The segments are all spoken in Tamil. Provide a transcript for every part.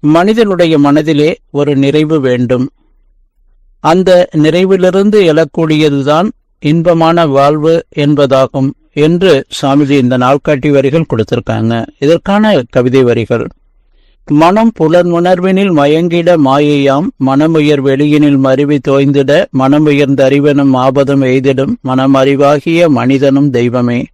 மனிதனுடைய மனதிலே ஒரு நிறைவு வேண்டும். அந்த நிறைவிலிருந்து எழக்கூடியதுதான் இன்பமான வாழ்வு என்பதாகும் என்று சாமிஜி இந்த நாள்காட்டி வரிகள் கொடுத்திருக்காங்க. இதற்கான கவிதை வரிகள். மனம் புலன் உணர்வினில் மயங்கிட மாயையாம் மனமுயர் வெளியினில் மருவி தோய்ந்திட மனமுயர்ந்த அறிவனும் ஆபதம் எய்திடும் மனம் அறிவாகிய மனிதனும் தெய்வமே.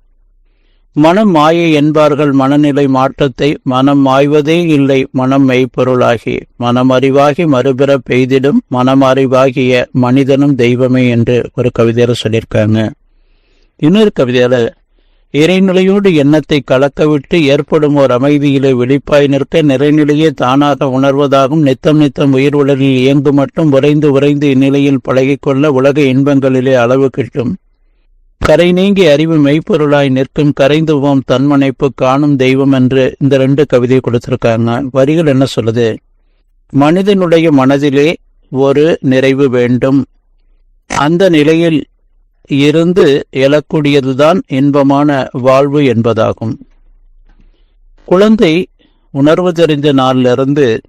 மனம் மாயை என்பார்கள் மனநிலை மாற்றத்தை மனம் மாய்வதே இல்லை மனம் மெய்ப்பொருளாகி மனம் அறிவாகி மறுபிற பெய்திடும் மனம் அறிவாகிய மனிதனும் தெய்வமே என்று ஒரு கவிதையில சொல்லியிருக்காங்க. இன்னொரு கவிதையில இறைநிலையோடு எண்ணத்தை கலக்கவிட்டு ஏற்படும் ஓர் அமைதியிலே விழிப்பாய் நிற்க நிறைநிலையே தானாக உணர்வதாகும் நித்தம் நித்தம் உயிர் உலகில் இயங்கு மட்டும் உறைந்து உறைந்து இந்நிலையில் பழகிக்கொள்ள உலக இன்பங்களிலே அளவு கிட்டும். கரை நீங்கி அறிவு மெய்ப்பொருளாய் நிற்கும் கரைந்துவோம் தன்மனைப்பு காணும் தெய்வம் என்று இந்த ரெண்டு கவிதை கொடுத்திருக்காங்க. வரிகள் என்ன சொல்லுது? மனிதனுடைய மனதிலே ஒரு நிறைவு வேண்டும். அந்த நிலையில் இருந்து எழக்கூடியதுதான் இன்பமான வாழ்வு என்பதாகும். குழந்தை உணர்வு தெரிந்த நாளிலிருந்து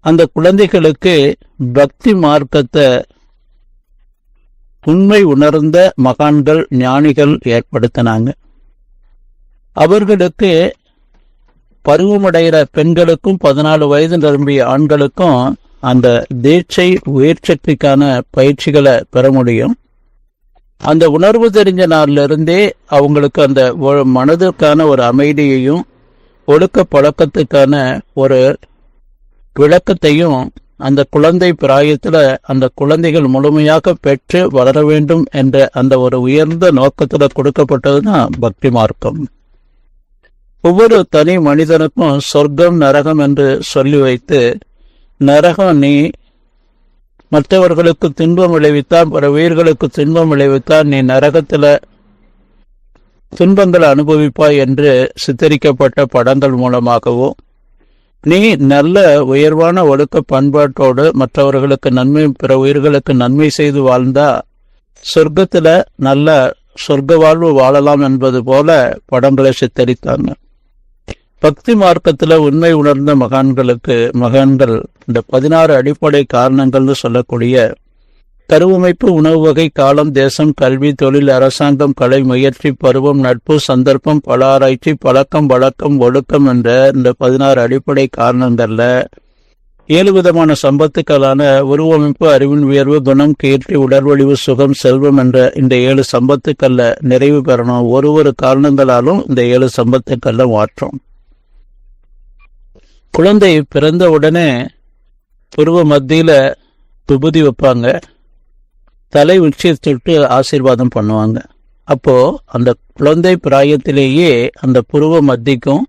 அந்த குழந்தைகளுக்கு பக்தி மார்க்கத்தை உண்மை உணர்ந்த மகான்கள் ஞானிகள் ஏற்படுத்தினாங்க. அவர்களுக்கு பருவமடைகிற பெண்களுக்கும் பதினாலு வயது நிரம்பிய ஆண்களுக்கும் அந்த தீட்சை உயிர்ச்சக்திக்கான பயிற்சிகளை பெற முடியும். அந்த உணர்வு தெரிஞ்ச நாள்ல இருந்தே அவங்களுக்கு அந்த மனதிற்கான ஒரு அமைதியையும் ஒழுக்க பழக்கத்துக்கான ஒரு விளக்கத்தையும் அந்த குழந்தை பிராயத்தில் அந்த குழந்தைகள் முழுமையாக பெற்று வளர வேண்டும் என்ற அந்த ஒரு உயர்ந்த நோக்கத்தில் கொடுக்கப்பட்டதுதான் பக்தி மார்க்கம். ஒவ்வொரு தனி மனிதனுக்கும் சொர்க்கம் நரகம் என்று சொல்லி வைத்து நரகம் நீ மற்றவர்களுக்கு துன்பம் விளைவித்தால் பிற உயிர்களுக்கு துன்பம் விளைவித்தால் நீ நரகத்தில் துன்பங்களை அனுபவிப்பாய் என்று சித்தரிக்கப்பட்ட படங்கள் மூலமாகவோ நீ நல்ல உயர்வான ஒழுக்க பண்பாட்டோடு மற்றவர்களுக்கு நன்மை பிற உயிர்களுக்கு நன்மை செய்து வாழ்ந்தா சொர்க்கத்துல நல்ல சொர்க்க வாழ்வு வாழலாம் என்பது போல படங்களை சித்தரித்தாங்க. பக்தி மார்க்கத்துல உண்மை உணர்ந்த மகான்களுக்கு மகான்கள் இந்த பதினாறு அடிப்படை காரணங்கள்னு சொல்லக்கூடிய கருவமைப்பு உணவு வகை காலம் தேசம் கல்வி தொழில் அரசாங்கம் கலை முயற்சி பருவம் நட்பு சந்தர்ப்பம் பல ஆராய்ச்சி பழக்கம் வழக்கம் ஒழுக்கம் என்ற இந்த பதினாறு அடிப்படை காரணங்கள்ல ஏழு விதமான சம்பத்துக்களான உருவமைப்பு அறிவின் உயர்வு குணம் கீர்த்தி உடல்வழிவு சுகம் செல்வம் என்ற இந்த ஏழு சம்பத்துக்கள்ல நிறைவு பெறணும். ஒரு ஒரு காரணங்களாலும் இந்த ஏழு சம்பத்துக்கள்ல மாற்றம். குழந்தை பிறந்த உடனே உருவ மத்தியில விபூதி வைப்பாங்க. தலை உச்சியை தொட்டு ஆசீர்வாதம் பண்ணுவாங்க. அப்போ அந்த குழந்தை பிராயத்திலேயே அந்த புருவ மத்திக்கும்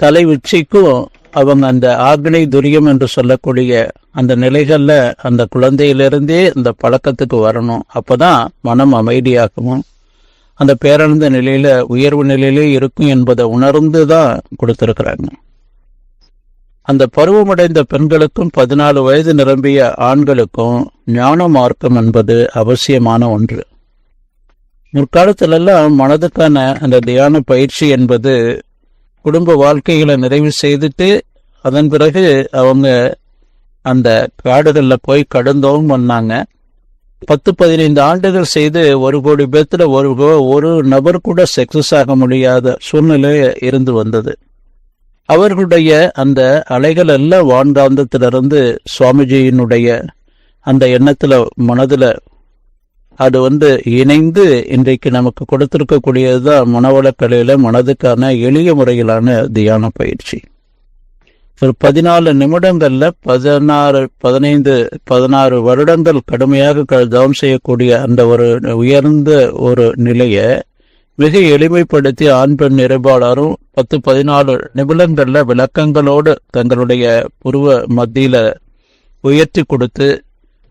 தலை உச்சிக்கும் அவங்க அந்த ஆக்னை துரியம் என்று சொல்லக்கூடிய அந்த நிலைகள்ல அந்த குழந்தையிலிருந்தே அந்த பழக்கத்துக்கு வரணும். அப்போதான் மனம் அமைதியாகவும் அந்த பேரழிந்த நிலையில உயர்வு நிலையிலே இருக்கும் என்பதை உணர்ந்து தான் கொடுத்துருக்குறாங்க. அந்த பருவமடைந்த பெண்களுக்கும் பதினாலு வயது நிரம்பிய ஆண்களுக்கும் ஞான மார்க்கம் என்பது அவசியமான ஒன்று. முற்காலத்திலெல்லாம் மனதுக்கான அந்த தியான பயிற்சி என்பது குடும்ப வாழ்க்கைகளை நிறைவு செய்துட்டு அதன் பிறகு அவங்க அந்த காடுகளில் போய் கடந்தோம் பண்ணாங்க பத்து பதினைந்து ஆண்டுகள் செய்து ஒரு கோடி பேத்துல ஒரு ஒரு நபர் கூட சக்சஸ் ஆக முடியாத சூழ்நிலை இருந்து வந்தது. அவர்களுடைய அந்த அலைகள் எல்லாம் வான்காந்தத்திலிருந்து சுவாமிஜியினுடைய அந்த எண்ணத்துல மனதுல அது வந்து இணைந்து இன்றைக்கு நமக்கு கொடுத்திருக்கக்கூடியதுதான் மனவளக்கலையில மனதுக்கான எளிய முறையிலான தியான பயிற்சி. ஒரு பதினாலு நிமிடங்கள்ல பதினாறு பதினைந்து பதினாறு வருடங்கள் கடுமையாக க- தவம் செய்யக்கூடிய அந்த ஒரு உயர்ந்த ஒரு நிலையை மிக எளிமைப்படுத்தி ஆண் பெண் நிறைபாளரும் பத்து பதினாலு நிபுணங்கள்ல விளக்கங்களோடு தங்களுடைய புருவ மத்தியில உயர்த்தி கொடுத்து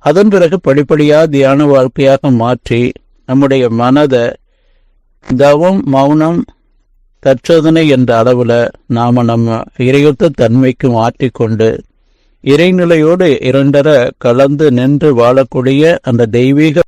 அதன் பிறகு படிப்படியா தியான வாழ்க்கையாக மாற்றி நம்முடைய மனதை தவம் மௌனம் தற்சோதனை என்ற அளவுல நாம நம்ம இறையொத்த தன்மைக்கு மாற்றிக்கொண்டு இறைநிலையோடு இரண்டர கலந்து நின்று வாழக்கூடிய அந்த தெய்வீக